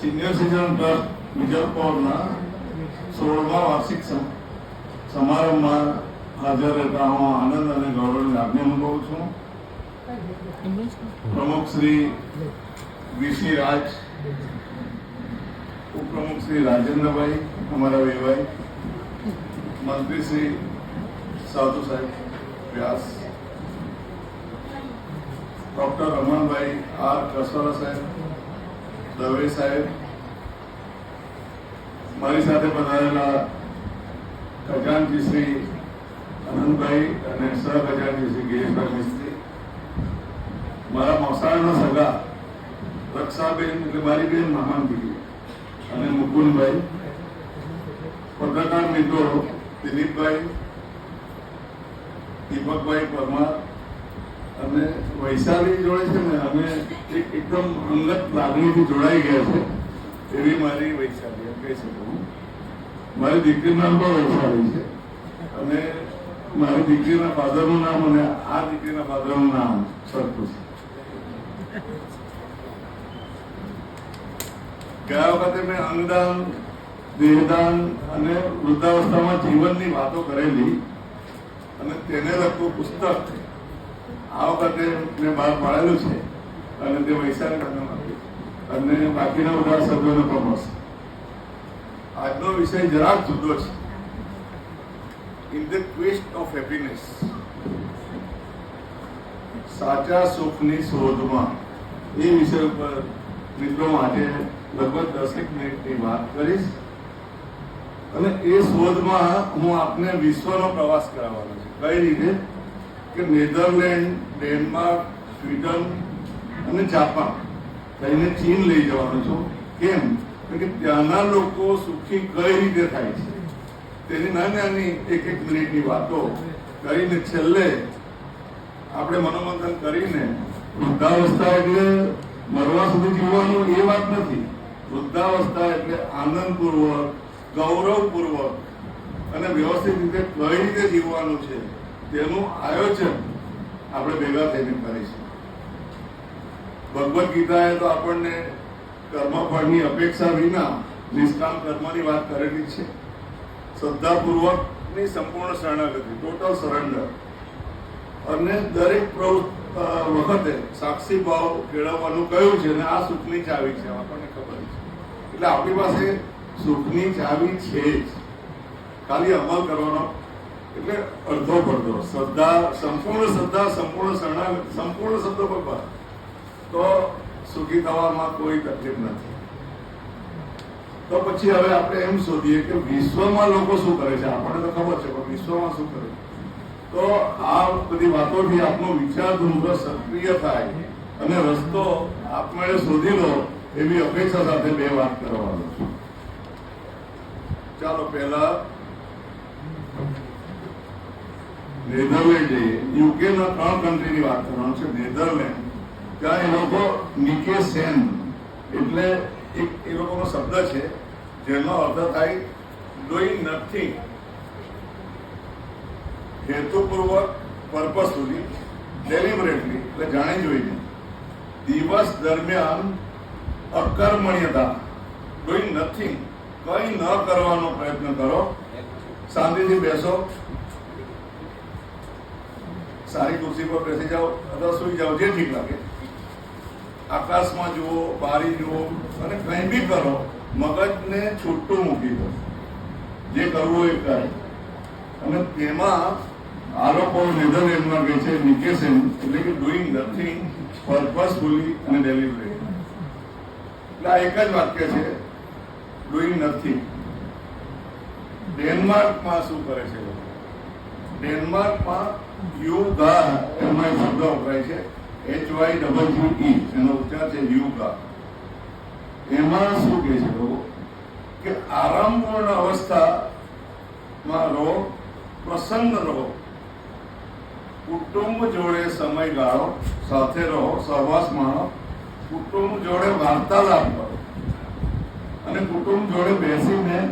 Senior citizen trust વિજયપુરના સોળમા વાર્ષિક સમારંભમાં હાજર રહેતા હું આનંદ અને ગૌરવની લાગણી અનુભવું છું. પ્રમુખ શ્રી વીસી રાજ, ઉપપ્રમુખ શ્રી રાજેન્દ્રભાઈ, અમારા વેવાઈ મંત્રી શ્રી સાધુ સાહેબ વ્યાસ, ડોક્ટર રમણભાઈ આર કસવાલા સાહેબ દવે સાહેબ, મારી સાથે પધારેલા ખજાનજી શ્રી અનંતભાઈ અને સહ ખજાનજી શ્રી ગિરીશભાઈ મિસ્ત્રી, મારા મોસાળના સગા રક્ષાબેન એટલે મારી બેન મહાન દીકરી અને મુકુંદભાઈ પત્રકાર મિત્રો દિલીપભાઈ, દીપકભાઈ પરમાર અને વૈશાલી જોડે છે ને, અમે એક એકદમ અંગત લાગણીથી જોડાઈ ગયા છે. એવી મારી વૈશાલી, એમ કહી શકું મારી દીકરીનું નામ પણ વૈશાલી છે. અને મારી દીકરીના ફાધરનું નામ અને આ દીકરીના ફાધરનું નામ સરખું છે. ગયા વખતે મેં અંગદાન, દેહદાન અને વૃદ્ધાવસ્થામાં જીવનની વાતો કરેલી અને તેને લગતું પુસ્તક આ વખતે મેં બહાર પાડેલું છે અને તે વૈશાખ અને બાકીના બધા સભ્યોને પણ મળશે આજનો વિષય જરાક જુદો છે. In the quest of happiness સાચા સુખની શોધમાં. એ વિષય ઉપર મિત્રો માટે લગભગ દસેક મિનિટની વાત કરીશ. અને એ શોધમાં હું આપને વિશ્વનો પ્રવાસ કરાવવાનો છું. કઈ રીતે? કે નેધરલેન્ડ, ડેનમાર્ક, સ્વીડન અને જાપાન થઈને ચીન લઈ જવાનો છું. કેમ? કે ત્યાંના લોકો સુખી કઈ રીતે થાય છે? તેની નાની નાની એક એક મિનિટની વાતો કરીને છેલ્લે આપણે મનોમંથન કરીને વૃદ્ધાવસ્થા એટલે મરવા સુધી જીવવાનું એ વાત નથી. વૃદ્ધાવસ્થા એટલે આનંદપૂર્વક, ગૌરવપૂર્વક અને વ્યવસ્થિત રીતે કઈ રીતે જીવવાનું છે તેનું આયોજન આપણે ભેગા થઈને કરીશું. ભગવદ્ ગીતાએ તો આપણને કર્મફળની અપેક્ષા વિના નિષ્કામ કર્મની વાત કરેલી છે. શ્રદ્ધાપૂર્વકની સંપૂર્ણ શરણાગતિ ટોટલ સરેન્ડર અને દરેક વખતે સાક્ષી ભાવ કેળવવાનું કયું છે અને આ સુખની ચાવી છે, આપણને ખબર છે. એટલે આપણી પાસે સુખની ચાવી છે જ. ખાલી અમલ કરવાનો એટલે અડધો પડધો શ્રદ્ધા, સંપૂર્ણ શ્રદ્ધા, સંપૂર્ણ શરણાગતિ, સંપૂર્ણ શબ્દો પર તો સુખી થવામાં કોઈ તકલીફ નથી. તો પછી હવે આપણે એમ શોધીએ કે વિશ્વમાં લોકો શું કરે છે? આપણને તો ખબર છે, પણ વિશ્વમાં શું કરે તો આ બધી વાતોથી આપનો વિચારધુમ્ર સક્રિય થાય અને રસ્તો આપમેળે શોધી લો એવી અપેક્ષા સાથે બે વાત કરવાનો છું. ચાલો, પહેલા નેધરલેન્ડ જઈએ યુકે ના ત્રણ કન્ટ્રીની વાત કરવાનું છે, નેધરલેન્ડ. ત્યાં એ લોકો નિકે સેન એટલે એક એ લોકોનો શબ્દ છે, જેનો અર્થ થાય ડુઈંગ નથિંગ હેતુપૂર્વક પર્પસફુલી ડેલિબરેટલી એટલે જાણી જોઈને દિવસ દરમિયાન અકર્મણ્યતા ડુઈંગ નથિંગ કંઈ ન કરવાનો પ્રયત્ન કરો, શાંતિથી બેસો. સારી ખુરશી પર બેસી જાઓ અથવા સુઈ જાઓ, જે ઠીક લાગે. આકાશમાં જુઓ, બારી જુઓ, અને કંઈ બી કરો, મગજને છૂટું મૂકી દો. જે કરવું એ કરે. અને તેમાં આ લોકો નેધરલેન્ડમાં કહે છે નિકેશન એટલે કે ડુઈંગ નથિંગ પર્પઝફુલી અને ડેલિવરી એટલે આ એક જ વાક્ય છે ડુઈંગ નથિંગ ડેનમાર્કમાં શું કરે છે? ડેનમાર્કમાં યોગા એમાં શબ્દ વપરાય છે H Y W E એનો ઉચ્ચાર છે યોગા. એમાં શું કહે છે કે આરામપૂર્ણ અવસ્થામાં રહો, પ્રસન્ન રહો. કુટુંબ જોડે સમય ગાળો, સાથે રહો, સહવાસ માણો. કુટુંબ જોડે વાર્તાલાપ કરો. અને કુટુંબ જોડે બેસીને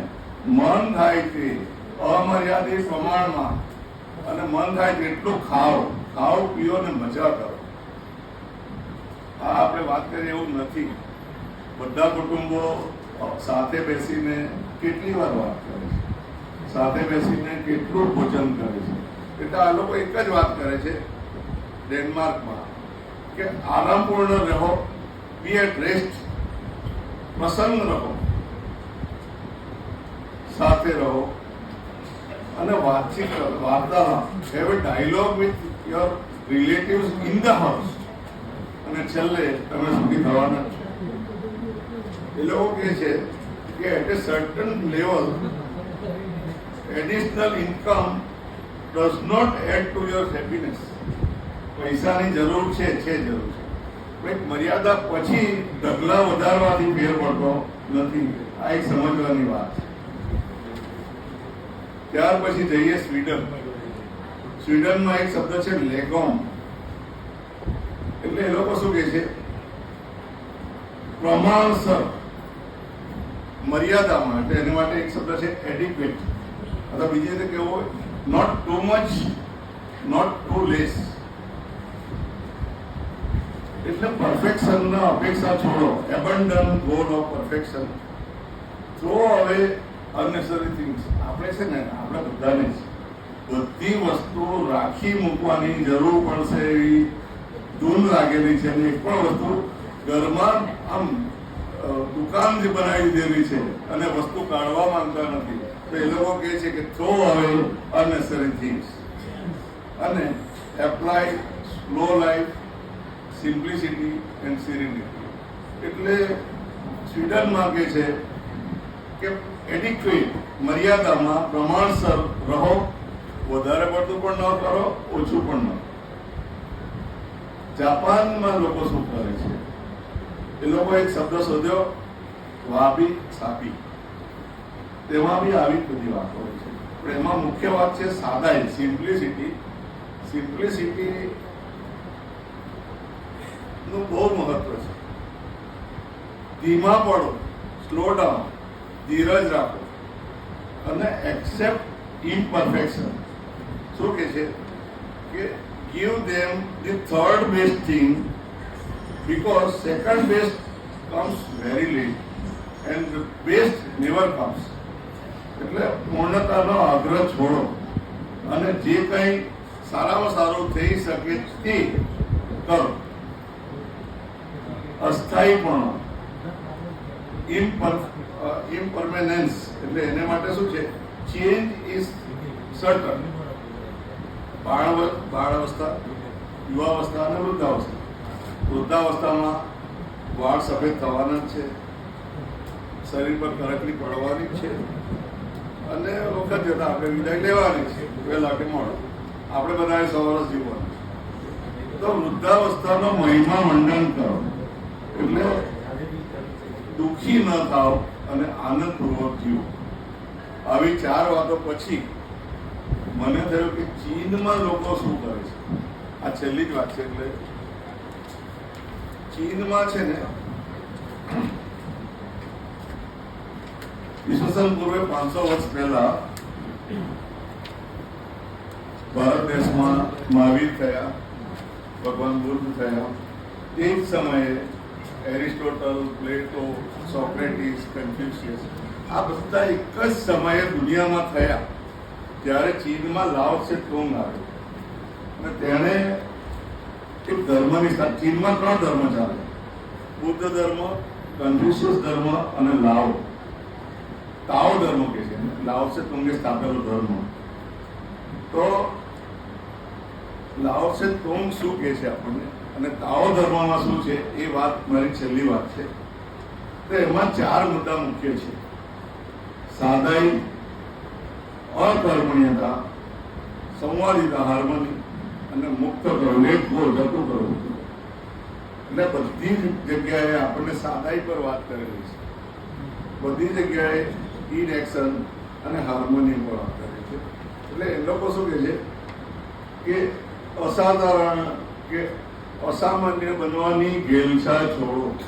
મન થાય તે અમર્યાદિત પ્રમાણમાં અને મન થાય એટલું ખાઓ. ખાઓ, પીઓ ને મજા કરો. આ આપણે વાત કરીએ એવું નથી. બધા કુટુંબો સાથે બેસીને કેટલી વાર વાત કરે છે? સાથે બેસીને કેટલું ભોજન કરે છે? એટલે આ લોકો એક જ વાત કરે છે ડેનમાર્કમાં, કે આરામપૂર્ણ રહો, બી એટ રેસ્ટ, પ્રસન્ન રહો. સાથે રહો. અને વાતચીત વાર્તાલાપ. Have dialogue with your relatives in the house અને છેલ્લે તમે સુખી થવાના છો. એ લોકો કહે છે કે at a certain level additional income does not add to your happiness પૈસાની જરૂર છે છે જરૂર છે. કંઈક મર્યાદા પછી ઢગલા વધારવાથી ફેર પડતો નથી. આ એક સમજવાની વાત છે. ત્યાર પછી જઈએ સ્વીડન. સ્વીડનમાં એક શબ્દ છે, લેગોમ. એટલે એ લોકો શું કહે છે? પ્રમાણસર મર્યાદામાં એટલે એના માટે એક શબ્દ છે એડિક્વેટ અથવા બીજી રીતે કેવું not too much not too less એટલે પરફેક્શનના અપેક્ષા છોડો. Abandon goal of perfection throw away unnecessary things આપણે છે ને, આપણે બધાને બધી વસ્તુ રાખી મૂકવાની જરૂર પડશે એવી ધૂન લાગેલી છે અને એક પણ વસ્તુ ઘરમાં આમ દુકાન જે બનાવી દેવી છે અને વસ્તુ કાઢવા માંગતા નથી. તો એ લોકો કહે છે કે થ્રો અવે અનનેસરી થિંગ્સ અને apply slow life simplicity and serenity એટલે સ્વીડનમાં કહે છે કે એડિક્વેટ મર્યાદામાં પ્રમાણસર રહો, વધારે પડતું પણ ન કરો, ઓછું પણ ન જાપાનમાં લોકો શું કરે છે? એ લોકો એક શબ્દ શોધ્યો વાબી સાપી. તેમાં બી આવી બધી વાતો હોય છે. પણ એમાં મુખ્ય વાત છે સાદાઈ સિમ્પ્લિસિટી સિમ્પ્લિસિટી નું બહુ મહત્વ છે. ધીમા પડો સ્લો ડાઉન ધીરજ રાખો. અને એક્સેપ્ટ ઇમ્પરફેક્શન શું કે છે? કે give them the third best thing because second best comes very late and best never comes એટલે પૂર્ણતાનો આગ્રહ છોડો. અને જે કંઈ સારામાં સારું થઈ શકે તે કરો. અસ્થાયીપણું ઇમ્પરમેનન્સ એટલે એને માટે શું છે? ચેન્જ ઇઝ સર્ટન બાળ અવસ્થા યુવાવસ્થા અને વૃદ્ધાવસ્થા. વૃદ્ધાવસ્થામાં વાળ સફેદ થવાના જ છે. શરીર પર તરકડી પડવાની છે. અને વખત જતા આપણે વિદાય લેવાની છે. વહેલા કે મોડો આપણે બધાએ સો વર્ષ જીવવાનું તો વૃદ્ધાવસ્થાનો મહિમા મંડન કરો. એટલે દુઃખી ન થાવ અને આનંદપૂર્વક જીવો. આવી ચાર વાતો પછી મને થયું કે ચીનમાં લોકો શું કરે છે? આ છેલ્લી જ વાત છે એટલે ચીનમાં છે ને ઈસવીસન પૂર્વે પાંચસો વર્ષ પહેલા ભારત દેશમાં મહાવીર થયા, ભગવાન બુદ્ધ થયા. એ જ સમયે એરિસ્ટોટલ, પ્લેટો, સોક્રેટિસ, કન્ફ્યુશિયસ, આ બધા એક જ સમયે દુનિયામાં થયા, ત્યારે ચીનમાં લાવ છે ટોંગ આવ્યો. અને તેણે એક ધર્મની સાથે, ચીનમાં ત્રણ ધર્મ ચાલે. બુદ્ધ ધર્મ, કન્ફ્યુશિયસ ધર્મ અને લાવ. તાવ ધર્મ કે છે છે ટોંગે સ્થાપેલો ધર્મ. તો છે ટોંગ શું કે છે આપણને? અને તાઓ ધર્મમાં શું છે એ વાત મારી છેલ્લી વાત છે. તો એમાં ચાર મુદ્દા મુખ્ય છે. સાદાઈ, અકર્મણ્યતા, સંવાદિતા હાર્મોની અને મુક્ત કરો લેટ ગો જતું કરવું એટલે બધી જગ્યાએ આપણને સાદાઈ પર વાત કરેલી છે. બધી જગ્યાએ ઇનએક્શન અને હાર્મોની પર વાત કરેલી છે. એટલે એ લોકો શું કહે છે કે અસાધારણ કે અસામાન્ય બનવાની ગેલછા છોડો.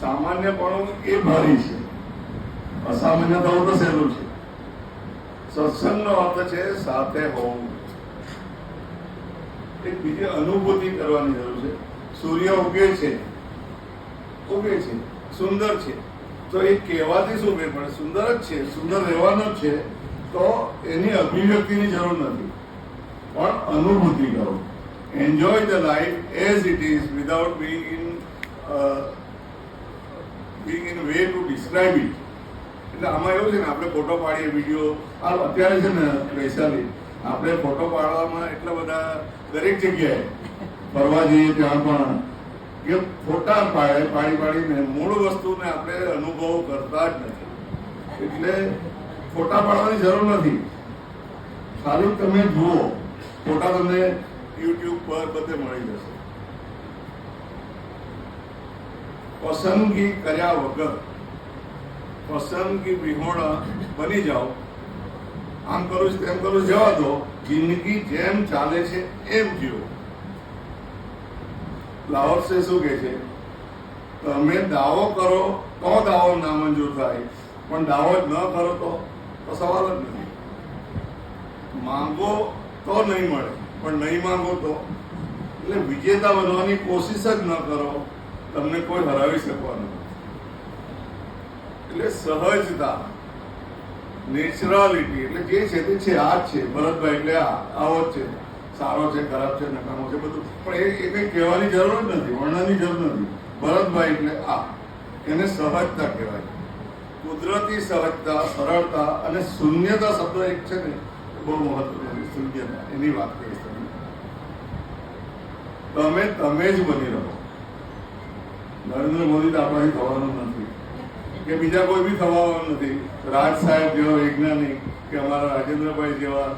સામાન્યપણું એ ભારી છે. અસામાન્ય થવું તો સહેલું છે. સત્સંગનો અર્થ છે સાથે હોવું. એક બીજી અનુભૂતિ કરવાની જરૂર છે. સૂર્ય ઉગે છે. ઉગે છે. સુંદર છે. તો એ કહેવાથી શું બે પડે? સુંદર જ છે. સુંદર રહેવાનો જ છે. તો એની અભિવ્યક્તિની જરૂર નથી. પણ અનુભૂતિ કરો. Enjoy the life as without being without uh, in in in way to describe it. એટલે આમાં એવું છે ને આપણે ફોટો પાડીએ વીડિયો આ અત્યારે છે ને વૈશાલી આપણે ફોટો પાડવામાં એટલા બધા દરેક જગ્યાએ ફરવા જઈએ ત્યાં પણ કે ફોટા પાડે પાડી પાડીને મૂળ વસ્તુને આપણે અનુભવ કરતા જ નથી. એટલે ફોટા પાડવાની જરૂર નથી. ખાલી તમે જુઓ ફોટા તમને યુટ્યુબ પર બધે મળી જશે. પસંદગી કર્યા વગર, પસંદગી વિહોણા બની જાઓ. આમ કરું તેમ કરું જવા દો. જિંદગી જેમ ચાલે છે, એમ જીવો. લાહોર સે શું કહે છે? તમે દાવો કરો તો દાવો નામંજૂર થાય. પણ દાવો જ ન કરો તો સવાલ જ નથી. માંગો તો નહીં મળે. પણ નહીં માંગો તો. એટલે વિજેતા બનવાની કોશિશ જ ન કરો, તમને કોઈ હરાવી શકવાનું એટલે સહજતા, નેચરાલિટી, એટલે જે છે તે છે, આ જ છે. ભરતભાઈ, એટલે આવો જ છે. સારો છે, ખરાબ છે, નકામો છે, બધું. પણ એ એ કંઈ કહેવાની જરૂર જ નથી, વર્ણનની જરૂર નથી. ભરતભાઈ, એટલે આ. એને સહજતા કહેવાય. કુદરતી સહજતા, સરળતા અને શૂન્યતા શબ્દ એક છે ને બહુ મહત્વનો શૂન્યતા. એની વાત કરીશ. તમે તમે જ બની રહો. નરેન્દ્ર મોદી તો આપણાથી થવાનું નથી. કે બીજા કોઈ બી થવાનું નથી. રાજ સાહેબ જેવા વૈજ્ઞાનિક કે અમારા રાજેન્દ્રભાઈ જેવા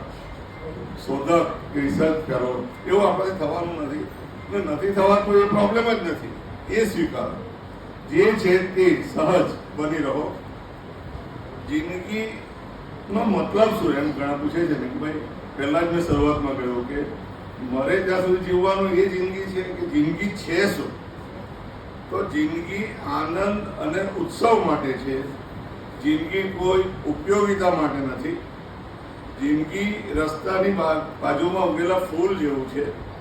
શોધક રિસર્ચ કરો એવું આપણાથી થવાનું નથી. ને નથી થવાનું એ પ્રોબ્લેમ જ નથી. એ સ્વીકારો. જે છે તે સહજ બની રહો. જિંદગી નો મતલબ શું? એમ ઘણા પૂછે છે ને કે ભાઈ પહેલા જ મેં શરૂઆતમાં કહ્યું કે મરે ત્યાં સુધી જીવવાનું એ જિંદગી છે કે જિંદગી છે શું? તો જિંદગી આનંદ અને ઉત્સવ માટે છે. જિંદગી કોઈ ઉપયોગિતા માટે નથી. જિંદગી રસ્તાની બાજુમાં ઉગેલા ફૂલ જેવું છે.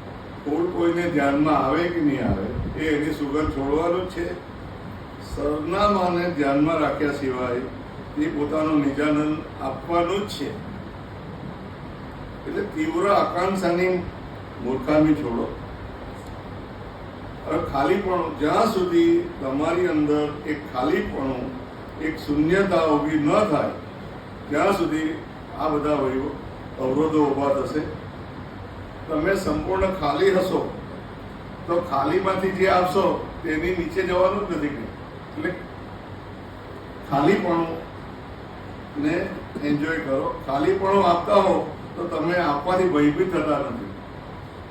ફૂલ કોઈને ધ્યાનમાં આવે કે નહીં આવે, એ એની સુગંધ છોડવાનું છે. સરનામાને ધ્યાનમાં રાખ્યા સિવાય એ પોતાનો નિજાનંદ આપવાનું જ છે. એટલે તીવ્ર આકાંક્ષાની મૂર્ખામી છોડો. હવે ખાલીપણું, જ્યાં સુધી તમારી અંદર એક ખાલીપણું, એક શૂન્યતા ઊભી ન થાય, ત્યાં સુધી આ બધા વયો, અવરોધો ઊભા થશે. તમે સંપૂર્ણ ખાલી હશો, તો ખાલીમાંથી જે આપશો, તેની નીચે જવાનું જ નથી. એટલે ખાલીપણું ને એન્જોય કરો. ખાલીપણું આપતા હો, તો તમે આપવાથી ભયભીત થતા નથી.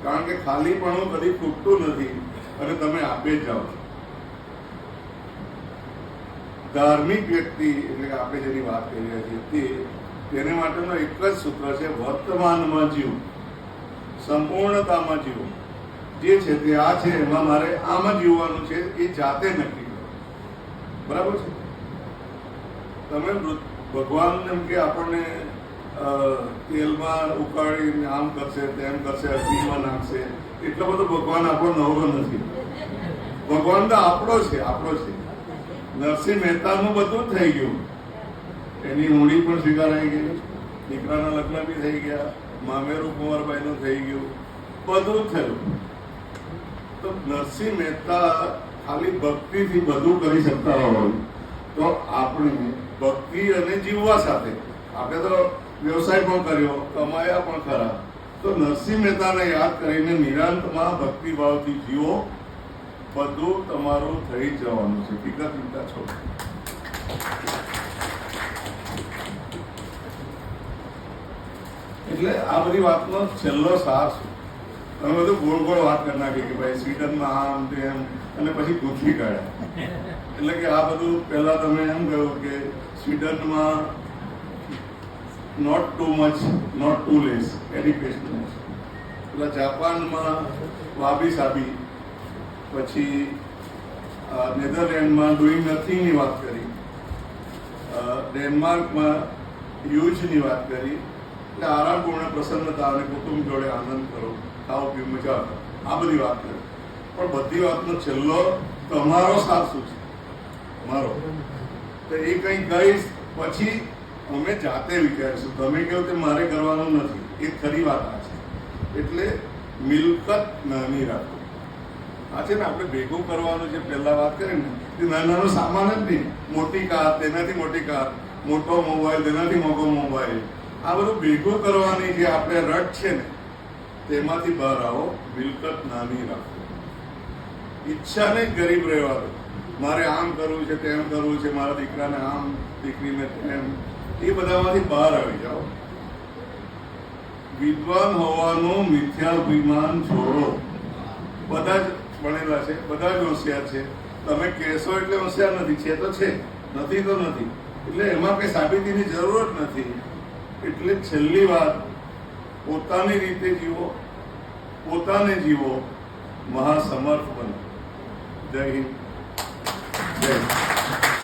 કારણ કે ખાલીપણું કદી ખૂટતું નથી અને તમે આપે જ જાઓ ધાર્મિક વ્યક્તિ, એટલે કે આપણે જેની વાત કરી રહ્યા છીએ તે, તેને માટેનો એક જ સૂત્ર છે, વર્તમાનમાં જીવ. સંપૂર્ણતામાં જીવો. જે છે તે આ છે, એમાં મારે આમાં જીવવાનું છે, એ જાતે નક્કી કરો. બરાબર છે? તમે ભગવાન એમ કે આપણને તેલમાં ઉકાળીને આમ કરશે, તેમ કરશે અગ્નિમાં નાખશે. એટલો બધો ભગવાન આપણો નવરો નથી. ભગવાન તો આપણો છે આપણો છે. નરસિંહ મહેતાનું બધું થઈ ગયું. એની મૂડી પણ સ્વીકારાઈ ગઈ દીકરાના લગ્ન બી થઈ ગયા. મામેરું, કુંવરબાઈનું થઈ ગયું. બધું થયું. તો નરસિંહ મહેતા ખાલી ભક્તિથી બધું કરી શકતા હોય. તો આપણે ભક્તિ અને જીવવા સાથે. આપણે તો વ્યવસાય પણ કર્યો, કમાયા પણ ખરા. તો નરસિંહ મહેતાને યાદ કરીને નિરાંતમાં ભક્તિભાવથી જીવો, બધું તમારું થઈ જવાનું છે. ટીકા, ચિંતા છો એટલે આ બધી વાતનો છેલ્લો સાર શું તમે બધું ગોળ ગોળ વાત કરી નાખી કે ભાઈ સ્વીડનમાં આમ તેમ અને પછી ગૂંથી કાઢ્યા એટલે કે આ બધું પહેલા તમે એમ કહ્યું કે સ્વીડનમાં not too much not too less education એટલે જાપાનમાં વાબી સાબી, પછી નેધરલેન્ડમાં ડુઈંગ નથિંગની વાત કરી ડેનમાર્કમાં યુજની વાત કરી, એટલે આરામપૂર્ણ પ્રસન્નતા અને કુટુંબ જોડે આનંદ કરો, ખાઓ, પીઓ, મજા આવે આ બધી વાત કરી. પણ બધી વાતનો છેલ્લો, તમારો સાથ શું છે? મારો. તો એ કંઈ કહીશ, પછી અમે જાતે વિચારીશું. તમે કહો કે મારે કરવાનું નથી. એ ખરી વાત છે. એટલે મિલકત નાની રાખો. આ છે ને આપણે ભેગું કરવાનું જે પહેલા વાત કરી ને, એ નાના નાનો સામાન જ નહીં. મોટી કાર, તેનાથી મોટી કાર, મોટો મોબાઈલ, તેનાથી મોટો મોબાઈલ. આ બધું ભેગું કરવાની જે આપણે રટ છે ને, તેમાંથી બહાર આવો, મિલકત નાની રાખો. ઈચ્છાને ગરીબ રહેવા દો. મારે આમ કરવું છે, તેમ કરવું છે, મારા દીકરાને આમ, દીકરીને તેમ. એ બધામાંથી બહાર આવી જાઓ. વિદ્વાન હોવાનું મિથ્યાભિમાન છોડો. બધા જ ભણેલા છે, બધા જ હોશિયાર છે. તમે કહેશો એટલે હોશિયાર નથી, છે તો છે. નથી તો નથી. એટલે એમાં કંઈ સાબિતીની જરૂર જ નથી. એટલે છેલ્લી વાત, પોતાની રીતે જીવો, પોતાને જીવો, મહાસમર્થ બનો. જય હિન્દ. જય હિન્દ.